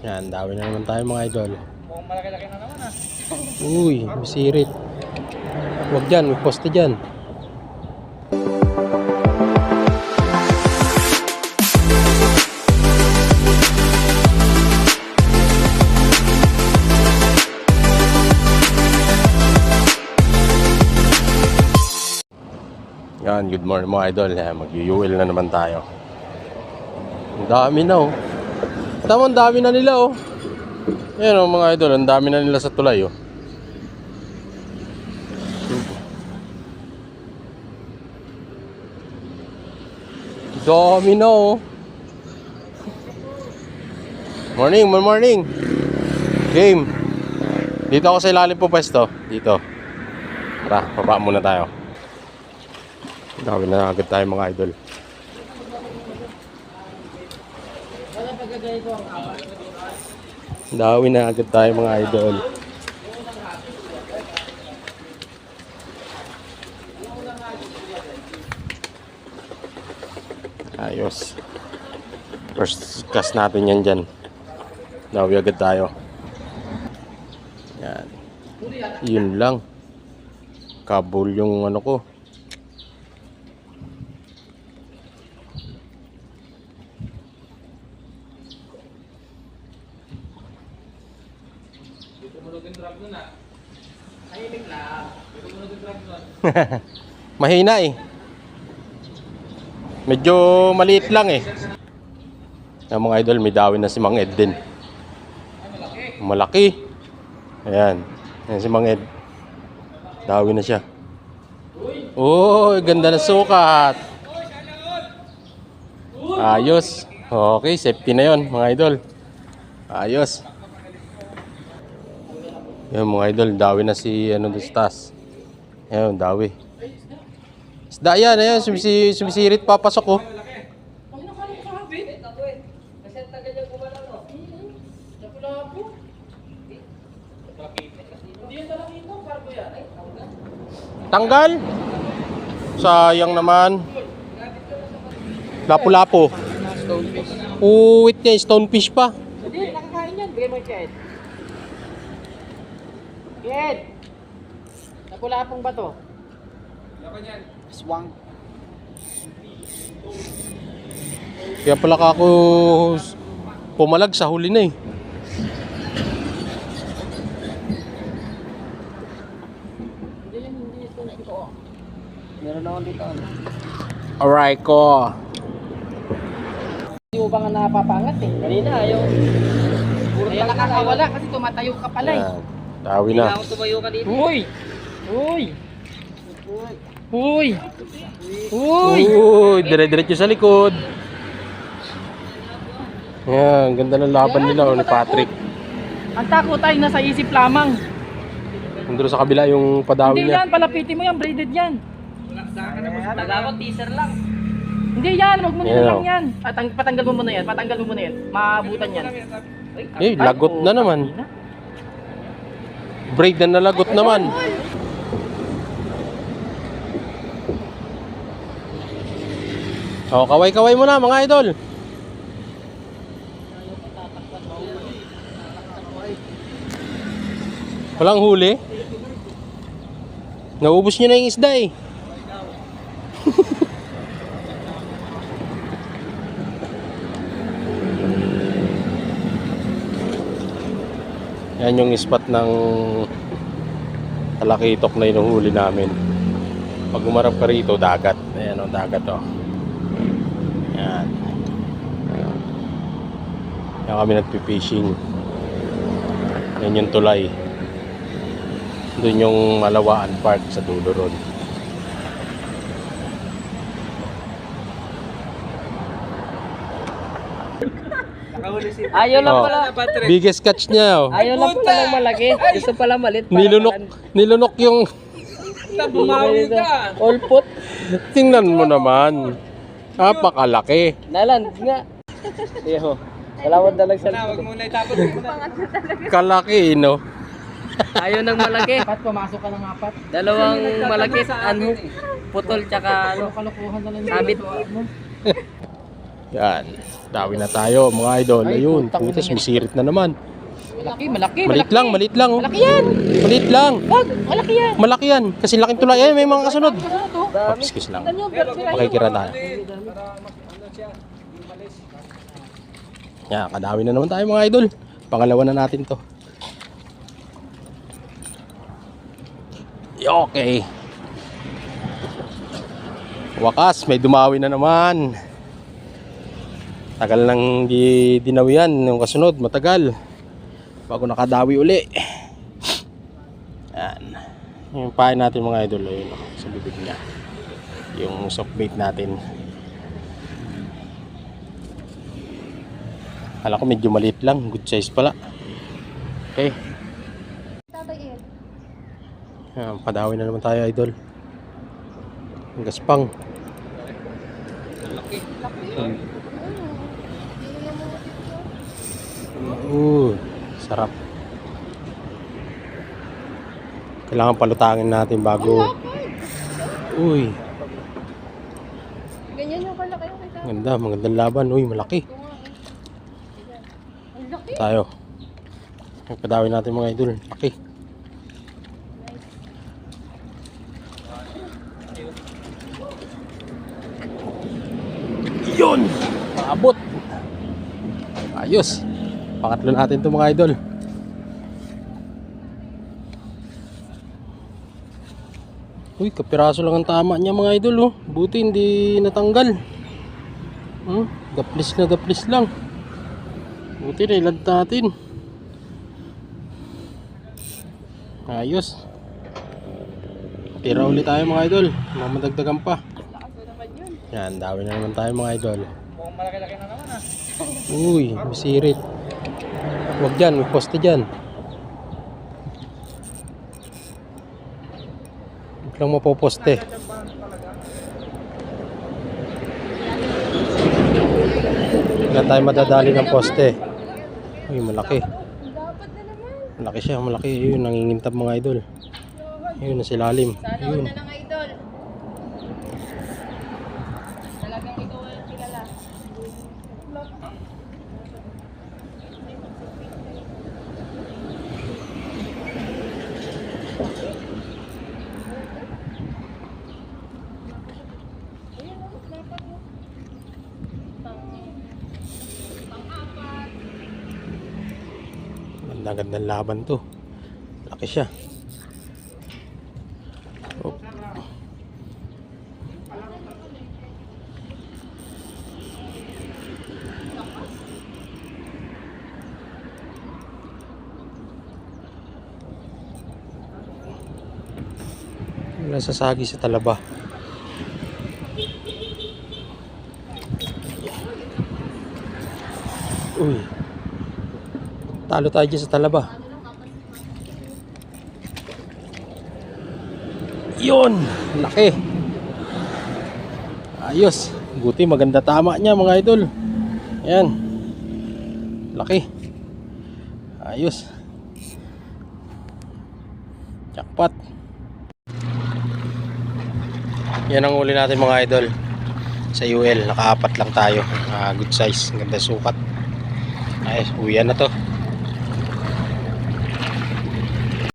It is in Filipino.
Yan, dami na naman tayo mga idol. Mukhang malaki-laki na naman ah. Uy, masirit. Huwag dyan, may poste dyan. Yan, good morning mga idol. Yan, mag-UL na naman tayo. Ang dami na oh. Tama, ang dami na nila oh. Yan oh mga idol, ang dami na nila sa tulay oh. Dami na oh. Morning, good morning. Game. Dito ako sa ilalim po pwesto. Dito. Tara, baba muna tayo. Dami na agad tayo mga idol. Dawi na agad tayo mga idol. Ayos. First cast natin yan dyan. Dawi agad tayo. Yan. Yun lang. Kabul yung ano ko. Mahina eh. Medyo maliit lang eh. Yung mga idol, may dawin na si Mang Ed din. Malaki. Ayan. Ayan si Mang Ed. Dawin na siya. Oh, ganda na sukat. Ayos. Okay, safety na yon mga idol. Ayos. Yan mga idol, dawi na si ano taas. Ayun, dawi. Isda yan, ayan, sumisi, sumisirit papasok oh. Tanggal? Sayang naman. Lapu-lapo. Uwit niya, stonefish pa. Hindi, nakakain yan. Bigay mo yung Ked. Ked! Napulapong ba to? Laban yan. Swang. Kaya pala ka ako pumalag sa huli na eh. Meron ako dito. ano. Alright ko. Hindi mo ba nga napapangat eh? Kanina ayaw. Kaya nakakawala kasi tumatayo ka pala eh. Dawi na. ako tumayo ka dito. Uy! Uy! Uy! Uy! Uy, dire-diretso sa likod. Yan, ganda ng laban nila oh, ni Patrick. Ang takot ay nasa isip lamang. Nandun sa kabila yung padawi Hindi niya. yan, palapitin mo yan, braided yan. Nagawat teaser lang. Hindi yan, wag mo Yan, nila lang oh. yan. Patang, patanggal mo muna yan, patanggal mo muna yan. Maabutan yan. Eh, lagot na naman. Braid na nalagot naman. Oh, kaway-kaway mo na mga idol. Walang huli. Naubos nyo na yung isda eh. Yan yung spot ng talakitok na inuhuli namin. Pag umarap ka rito, dagat. Ayan o, dagat o. Yan. Yan kami nagpipishing. Yan yung tulay. Doon yung Malawaan Park sa dulo ron. Ayaw lang Oh, pala. biggest catch niya oh. Ayaw lang pala malaki. Gusto pala malit. para Nilunok, nilunok yung Bumawi ka. All put. tingnan mo naman. Napakalaki. Naland nga. Iyo. Dalawang dalag sa Kalaki, no? Ayaw ng malaki. Apat, pumasok ka ng apat. Dalawang malaki. Ano? Putol tsaka ano. Kalukuhan na lang. Sabit. Yan. Dawi na tayo mga idol. Ay, Ayun, putang putas, may sirit na naman. Malaki, malaki, Malit malaki. lang, malit lang. oh. Malaki yan. Malit lang. Wag, malaki yan. Malaki yan. Kasi laking tulay. Eh, may mga kasunod. Kasunod to. Excuse lang. Tignan nyo, pero sira Makikira tayo. Yan, kadawi na naman tayo mga idol. Pangalawa na natin to. Okay. Wakas, may dumawi na naman. Tagal nang di dinawian yung kasunod, matagal. Bago nakadawi uli. Yan. Yung pain natin mga idol, ayun, oh, sa bibig niya. Yung soft bait natin. Kala ko medyo maliit lang, good size pala. Okay. Yan, padawi na naman tayo idol. Ang gaspang. Uh, sarap. Kailangan palutangin natin bago. Uy, Ganyan yung kalaki yung kita. Ganda, magandang laban. Uy, malaki. Tayo. Padawi natin mga idol. Laki. Yun! Paabot! Ayos! Pangatlo natin to mga idol. Uy, kapiraso lang ang tama niya mga idol oh. Buti hindi natanggal. Hmm? Gaplis na gaplis lang. Buti na ilan natin. Ayos. Tira ulit tayo mga idol. Mamadagdagan pa. Yan, dami na naman tayo mga idol. Mukhang malaki-laki na naman ah. Uy, may sirit. Huwag dyan, may poste dyan. Huwag lang mapoposte. Wala tayo madadali ng poste. Uy, malaki. Malaki siya, malaki. Yun, nangingintab mga idol. Yun, nasa ilalim. Yun. Talagang ikaw ang kilala. Ganda gandang laban to. Laki siya. Oh. Nasasagi sa talaba. Uy. Talo tayo dyan sa talaba. Yun! Laki! Ayos! Buti maganda tama niya mga idol. Ayan. Laki. Ayos. Jackpot. Yan ang uli natin mga idol. Sa UL, nakaapat lang tayo. Ah, good size, ganda sukat. Ay, uwian na to.